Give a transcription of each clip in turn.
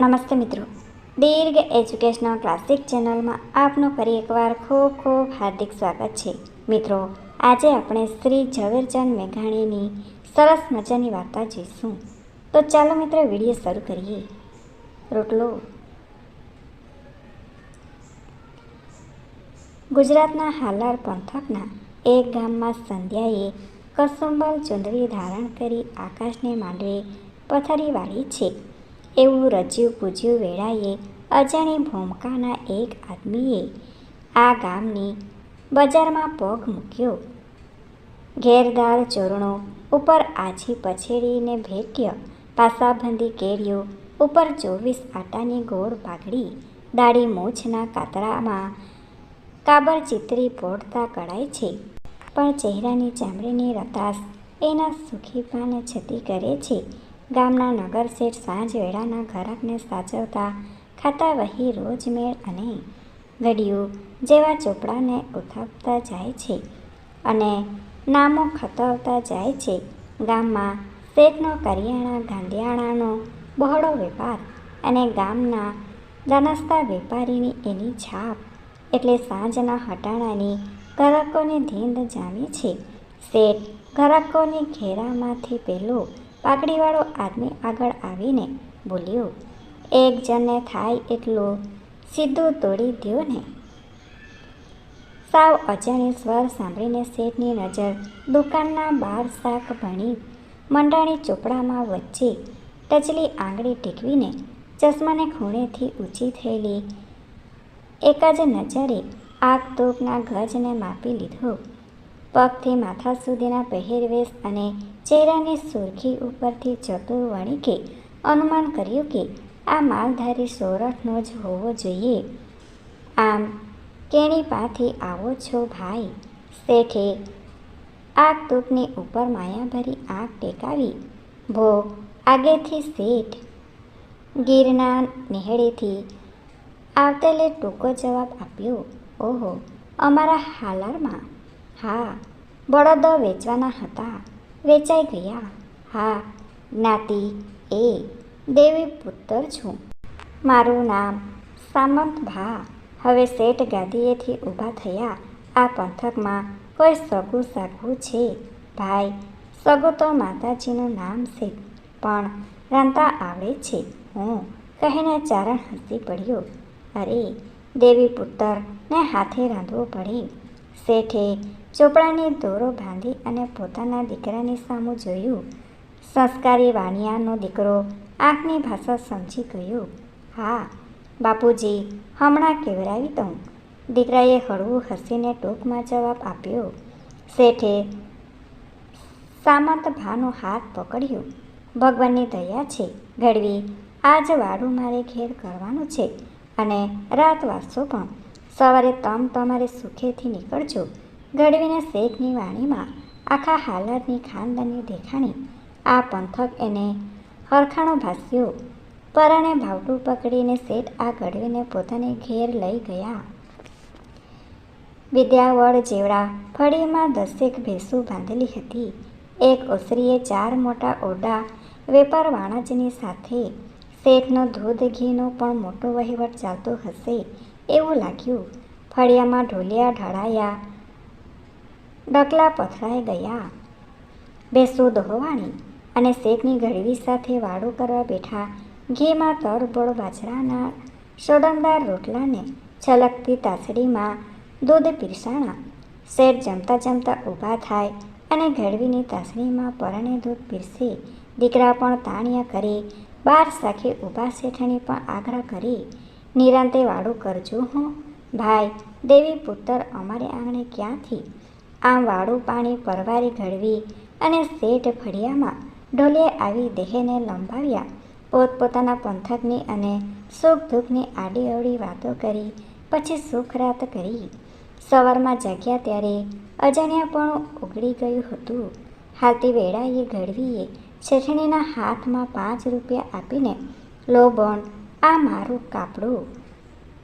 નમસ્તે મિત્રો. દીર્ઘ educational classic ચેનલમાં આપનું ફરી એકવાર ખૂબ ખૂબ હાર્દિક સ્વાગત છે. મિત્રો, આજે આપણે શ્રી ઝવેરચંદ મેઘાણીની સરસ મજાની વાર્તા જોઈશું. તો ચાલો મિત્રો વીડિયો શરૂ કરીએ. રોટલો. ગુજરાતના હાલાર પંથકના એક ગામમાં સંધ્યાએ કસુંબલ ચુંદડી ધારણ કરી આકાશને માંડવે પથારી વાળી છે. એવું રજ્યું પૂજ્યું વેળાએ અજાણી ભૂમકાના એક આદમીએ આ ગામની બજારમાં પગ મૂક્યો. ઘેરદાર ચોરણો ઉપર આછી પછેડીને ભેટ્ય, પાસાબંધી કેળીઓ ઉપર ચોવીસ આટાની ગોળ પાઘડી, દાઢી મૂછના કાતરામાં કાબર ચિત્રી પોડતા કળાય છે. પણ ચહેરાની ચામડીની રતાશ એના સુખીપાને છતી કરે છે. ગામના નગર શેઠ સાંજ વેળાના ઘરાકને સાચવતા ખાતા વહી રોજમેળ અને ઘડિયું જેવા ચોપડાને ઉથાપતા જાય છે અને નામો ખતવતા જાય છે. ગામમાં શેઠનો કરિયાણા, ગાંધિયાણાનો બહોળો વેપાર અને ગામના દાનસ્તા વેપારીની એની છાપ એટલે સાંજના હટાણાની ગ્રાહકોની ધીંદ જામી છે. શેઠ ગ્રાહકોની ઘેરામાંથી પેલો પાઘડીવાળો આદમી આગળ આવીને બોલ્યો, એક જણને થાય એટલું સીધું તોડી દો ને. સાવ અજાણી સ્વર સાંભળીને શેઠની નજર દુકાનના બાર શાક ભણી મંડાણી ચોપડામાં વચ્ચે ટચલી આંગળી ટેકવીને ચશ્માને ખૂણેથી ઊંચી થયેલી એક જ નજરે આગ તોપના ગજને માપી લીધો. પગથી માથા સુધીના પહેરવેશ અને ચહેરાની સુરખી ઉપરથી ચતુર વણિકે, અનુમાન કર્યું કે આ માલધારી સોરઠનો જ હોવો જોઈએ. આમ, કેણી પાથી આવો છો ભાઈ? શેઠે આગ તૂપની ઉપર માયાભરી આગ ટેકાવી, ભો, આગેથી શેઠ. ગીરના નેહડેથી આવતેલે ટૂંકો જવાબ આપ્યો, ઓહો, અમારા હાલારમાં હા. બળદો વેચવાના હતા. વેચાઈ ગયા. હા જ્ઞાતિ એ દેવી પુત્ર છું. મારું નામ સામંત ભા. હવે શેઠ ગાદીએથી ઊભા થયા. આ પંથકમાં કોઈ સગું સાગવું છે? ભાઈ, સગું તો માતાજીનું નામ છે, પણ રાંધતા આવડે છે. હું કહીને ચારણ હસી પડ્યો. અરે, દેવી પુત્રને હાથે રાંધવો પડે. શેઠે ચોપડાની દોરો બાંધી અને પોતાના દીકરાની સામું જોયું. સંસ્કારી વાણિયાનો દીકરો આંખની ભાષા સમજી ગયો. હા, બાપુજી, હમણાં કેવરાવી દઉં. દીકરાએ હળવું હસીને ટૂંકમાં જવાબ આપ્યો. શેઠે સામંત ભાનો હાથ પકડ્યો. ભગવાનની દયા છે ઘડવી આજ વાડું મારે ઘેર કરવાનું છે અને રાત વાસો પણ. સવારે તમ તમારે સુખેથી નીકળજો. ગઢવીને શેઠની વાણીમાં આખા હાલતની ખાનદાની દેખાણી આ પંથક એને હરખાણો ભાસ્યો પરણે ભાવટું પકડીને શેઠ આ ગઢવીને પોતાને ઘેર લઈ ગયા. વિદ્યાવળ જેવડા ફળીમાં દસેક ભેંસું બાંધેલી હતી. એક ઓસરીએ ચાર મોટા ઓરડા વેપાર વાણજની સાથે શેઠનો દૂધ ઘીનો પણ મોટો વહીવટ ચાલતો હશે એવું લાગ્યું. ફળિયામાં ઢોલિયા ઢળાયા ડકલા પથરાઈ ગયા. ભેંસું દોહવાણી અને શેઠની ઘડવી સાથે વાડું કરવા બેઠા ઘીમાં તરબોળ બાજરાના સોડમદાર રોટલાને છલકતી તાસડીમાં દૂધ પીરસાણા શેઠ જમતા જમતા ઊભા થાય અને ઘડવીની તાસડીમાં પરણે દૂધ પીરસે. દીકરા પણ તાણિયા કરી બાર સાખી ઊભા શેઠાણી પણ આગ્રહ કરી, નિરાંતે વાડું કરજો હું. ભાઈ, દેવી પુત્ર અમારે આંગણે ક્યાંથી આમ વાળું પાણી પરવારી ઘડવી અને શેઠ ફળિયામાં ઢોલિયે આવી દેહને લંબાવ્યા. પોતપોતાના પંથકની અને સુખ દુઃખની આડી અવડી વાતો કરી, પછી સુખ રાત કરી. સવારમાં જાગ્યા ત્યારે અજાણ્યાપણું ઉગડી ગયું હતું. હાલતી વેળાએ ઘડવીએ શેઠણીના હાથમાં પાંચ રૂપિયા આપીને, લો બોન, આ મારું કાપડું.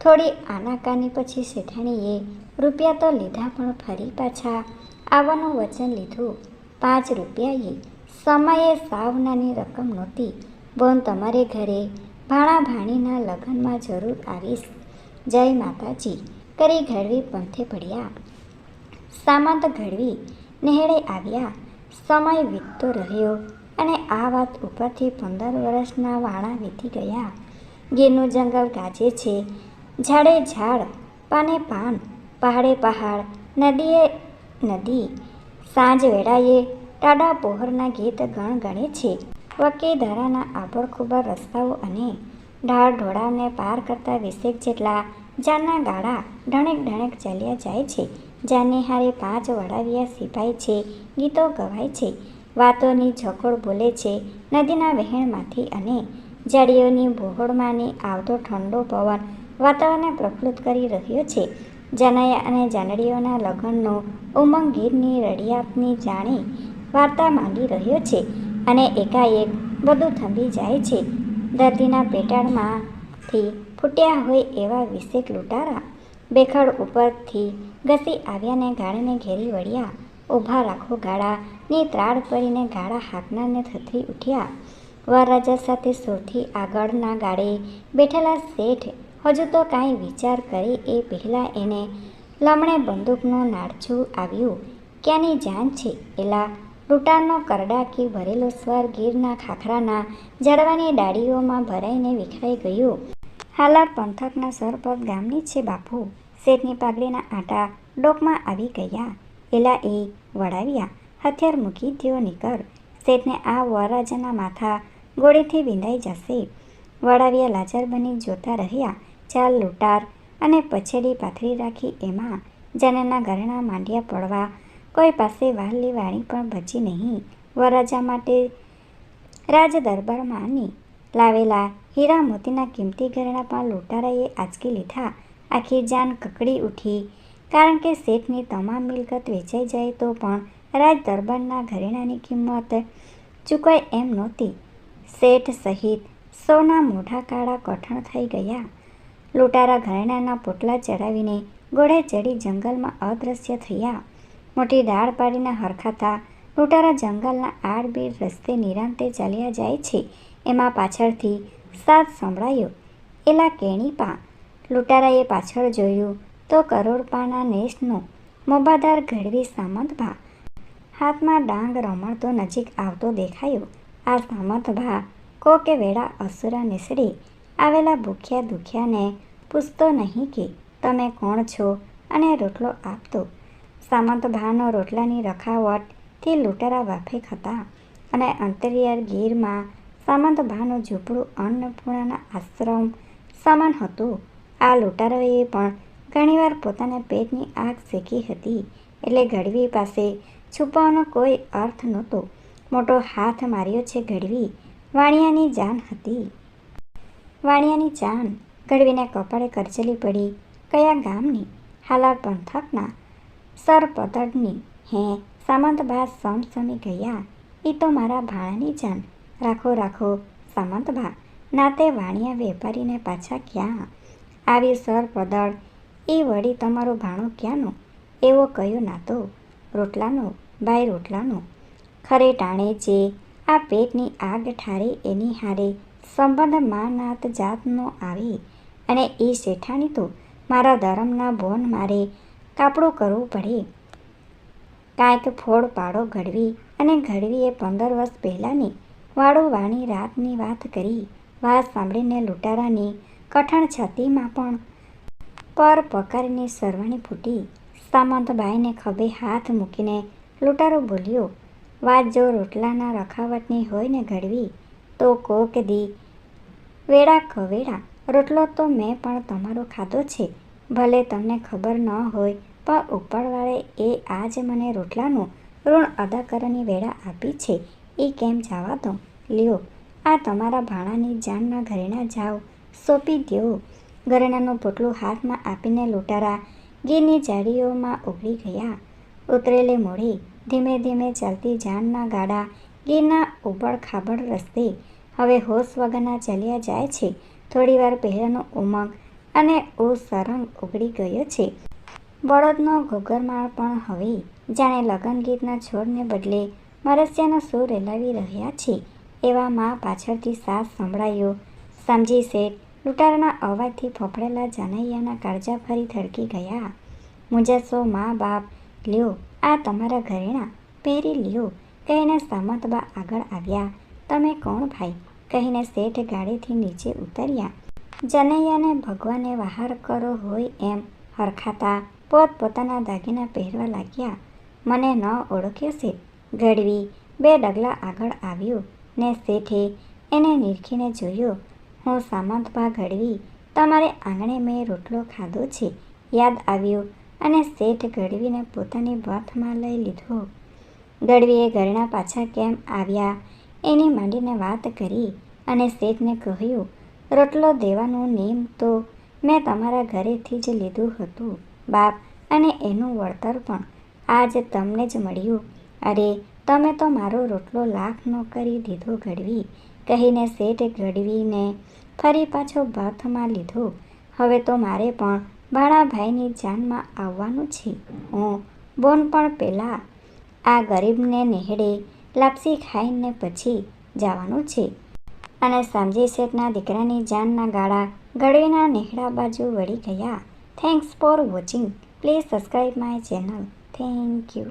થોડી આનાકાની પછી શેઠાણીએ રૂપિયા તો લીધા પણ ફરી પાછા આવવાનું વચન લીધું. પાંચ રૂપિયાએ સમયે સાવ નાની રકમ નહોતી. બોન તમારે ઘરે ભાણા ભાણીના લગ્નમાં જરૂર આવીશ. જય માતાજી. કરી ઘડવી પંથે પડ્યા. સામંત ઘડવી નેહળે આવ્યા. સમય વીતતો રહ્યો અને આ વાત ઉપરથી પંદર વર્ષના વાણા વીતી ગયા. ગીરનું જંગલ ગાજે છે. ઝાડે ઝાડ, પાને પાન પહાડે પહાડ, નદીએ નદી, સાંજ વેળાએ ટાડા પોહરના ગીત ગણગણે છે. વકી ધારાના આબોળખૂબર રસ્તાઓ અને ઢાળ ઢોળાવને પાર કરતા વીસેક જેટલા જાનના ગાળા ઢણેક ઢણેક ચાલ્યા જાય છે. જાને હારે પાંચ વડાવિયા સિપાઈ છે, ગીતો ગવાય છે, વાતોની ઝકોળ બોલે છે, નદીના વહેણમાંથી અને જાડીઓની ભોહોળમાંની આવતો ઠંડો પવન વાતાવરણને પ્રફુલ્લિત કરી રહ્યો છે. જનૈયા અને જાનડીઓના લગ્નનો ઉમંગ ગીરની રડિયાતની જાણી વાર્તા માંડી રહ્યો છે અને એકાએક બધું થંભી જાય છે. ધરતીના પેટાળમાંથી ફૂટ્યા હોય એવા વિશેક લૂંટારા બેખડ ઉપરથી ઘસી આવ્યાને ગાળાને ઘેરી વળ્યા. ઊભા રાખો ગાળાની ત્રાડ પડીને ગાળા હાંકનારને થથરી ઉઠ્યા. વરરાજા સાથે સૌથી આગળના ગાળે બેઠેલા શેઠ હજુ તો કાંઈ વિચાર કરે એ પહેલાં એને લમણે બંદૂકનું નાળચું આવ્યું. ક્યાંની જાન છે? એલા લૂંટારનો કરડાકી ભરેલો સ્વર ગીરના ખાખરાના ઝાડવાની ડાળીઓમાં ભરાઈને વિખરાઈ ગયું. હાલાર પંથકના સરપદ ગામની છે બાપુ. શેઠની પાઘડીના આંટા ડોકમાં આવી ગયા. એલા એ વળાવ્યા. હથિયાર મૂકી દ્યો નીકળ. શેઠને આ વરરાજાના માથા ગોળીથી વિંધાઈ જશે. વળાવ્યા લાચાર બની જોતા રહ્યા. ચાલ લૂંટાર અને પછેડી પાથરી રાખી એમાં જનના ઘરેણા માંડ્યા પડવા. કોઈ પાસે વાલી વાણી પણ બચી નહીં. વરરાજા માટે રાજ દરબારમાંની લાવેલા હીરા મોતીના કિંમતી ઘરેણા પણ લૂંટારાએ આંચકી લીધા. આખી જાન કકડી ઉઠી. કારણ કે શેઠની તમામ મિલકત વેચાઈ જાય તો પણ રાજ દરબારના ઘરેણાની કિંમત ચૂકવાય એમ નહોતી. શેઠ સહિત સૌના મોઢા કાળા કઠણ થઈ ગયા. લૂંટારા ઘરેણાના પોટલા ચડાવીને ઘોડે ચડી જંગલમાં અદૃશ્ય થયા. મોટી દાળ પાડીને હરખાતા લૂંટારા જંગલના આડબીડ રસ્તે નિરાંતે ચાલ્યા જાય છે. એમાં પાછળથી સાત સંભળાયો. એલા કેણીપા લૂંટારાએ પાછળ જોયું તો કરોડપાના નેસનો મોબાદાર ઘડવી સામંતભા. હાથમાં ડાંગ રમણતો નજીક આવતો દેખાયો. આ સામંતભા કોકે વેળા અસુરા નીસડી આવેલા ભૂખ્યા દુખ્યાને પૂછતો નહીં કે, તમે કોણ છો? અને રોટલો આપતો. સામંતભાનો રોટલાની રખાવટથી લૂંટારા વાફેક હતા અને અંતરિયાળ ગીરમાં સામંતભાનું ઝૂંપડું અન્નપૂર્ણાના આશ્રમ સમાન હતું. આ લૂંટારોએ પણ ઘણીવાર પોતાના પેટની આગ શેકી હતી એટલે ગઢવી પાસે છુપાવાનો કોઈ અર્થ નહોતો. મોટો હાથ માર્યો છે ગઢવી. વાણિયાની જાન હતી. વાણિયાની જાન ગઢવીને કપાળે કરચલી પડી, કયા ગામની હાલાર પંથકના સરપતડની હે સામંતબા સમસમી ગયા એ તો મારા ભાણાની જાન. રાખો રાખો સામંતબા નાતે વાણિયા વેપારીને પાછા ક્યાં? આવી સરપદળ એ વળી તમારો ભાણો ક્યાંનો? એવો કયો નાતો? રોટલાનો, ભાઈ રોટલાનો? ખરે ટાણે જે આ પેટની આગ ઠારે એની હારે સંબંધ માનાત જાતનો આવે અને એ શેઠાણી તો મારા ધર્મના બોન મારે કાપડું કરવું પડે. કાંઈક ફોડ પાડો ઘડવી અને ઘડવીએ પંદર વર્ષ પહેલાંની વાળો વાણી રાતની વાત કરી. વાત સાંભળીને લૂંટારાની કઠણ છાતીમાં પણ પર પકારીની સરવાણી ફૂટી. સામંતબાઈને ખભે હાથ મૂકીને લૂંટારો બોલ્યો, વાત જો રોટલાના રખાવટની હોય ને ઘડવી તો કોક દી. વેડા કવેડા રોટલો તો મેં પણ તમારો ખાધો છે. ભલે તમને ખબર ન હોય, પણ ઉપરવાળે એ આજ મને રોટલાનું ઋણ અદા કરવાની વેળા આપી છે. એ કેમ જવા દો લ્યો, આ તમારા ભાણાની જાનના ઘરેણા જાઓ સોંપી દેવો ઘરેણાનું પોટલું હાથમાં આપીને લૂંટારા. ગીરની જાડીઓમાં ઉગડી ગયા. ઉતરેલે મોડી ધીમે ધીમે ચાલતી જાનના ગાડા ગીરના ઉબડ ખાબડ રસ્તે હવે હોશ વગરના ચાલ્યા જાય છે. થોડીવાર પહેલાંનો ઉમંગ અને ઉસરંગ ઉગડી ગયો છે. બળદનો ઘૂઘરમાળ પણ હવે જાણે લગન ગીતના છોડને બદલે મરસ્યાનો સૂર રેલાવી રહ્યા છે. એવામાં પાછળથી સાસ સંભળાયો. સમજી શેઠ લૂંટારના અવાજથી ફફડેલા જાનૈયાના કાળજા ફરી ધડકી ગયા. મુજસો મા બાપ, લ્યો, આ તમારા ઘરેણા, પહેરી લ્યો. કહીને સામતબા આગળ આવ્યા. તમે કોણ ભાઈ? કહીને શેઠ ગાડીથી નીચે ઉતર્યા. જનૈયાને ભગવાને વહાર કરો હોય એમ, હરખાતા પોત પોતાના દાગીના પહેરવા લાગ્યા. મને ન ઓળખ્યો શેઠ ગઢવી બે ડગલા આગળ આવ્યો ને શેઠે એને નિરખીને જોયો. હું સામંતભા ગઢવી તમારે આંગણે મેં રોટલો ખાધો છે, યાદ આવ્યું અને શેઠ ગઢવીને પોતાની વાતમાં લઈ લીધો. ગઢવીએ ઘરના પાછા કેમ આવ્યા? એની માંડીને વાત કરી અને શેઠને કહ્યું, રોટલો દેવાનું નિયમ તો મેં તમારા ઘરેથી જ લીધું હતું, બાપ, અને એનું વળતર પણ આજ તમને જ મળ્યું. અરે, તમે તો મારો રોટલો લાખનો કરી દીધો ગઢવી કહીને શેઠ ગઢવીને ફરી પાછો ભાથમાં લીધો. હવે તો મારે પણ ભાણાભાઈની જાનમાં આવવાનું છે. હું બોન પણ પહેલાં આ ગરીબને નેહડે લાપસી ખાઈને પછી જવાનું છે. અને સમજી શેઠના દીકરાની જાનના ગાળા ગળેના નેહડા બાજુ વળી ગયા. Thanks for watching please subscribe my channel thank you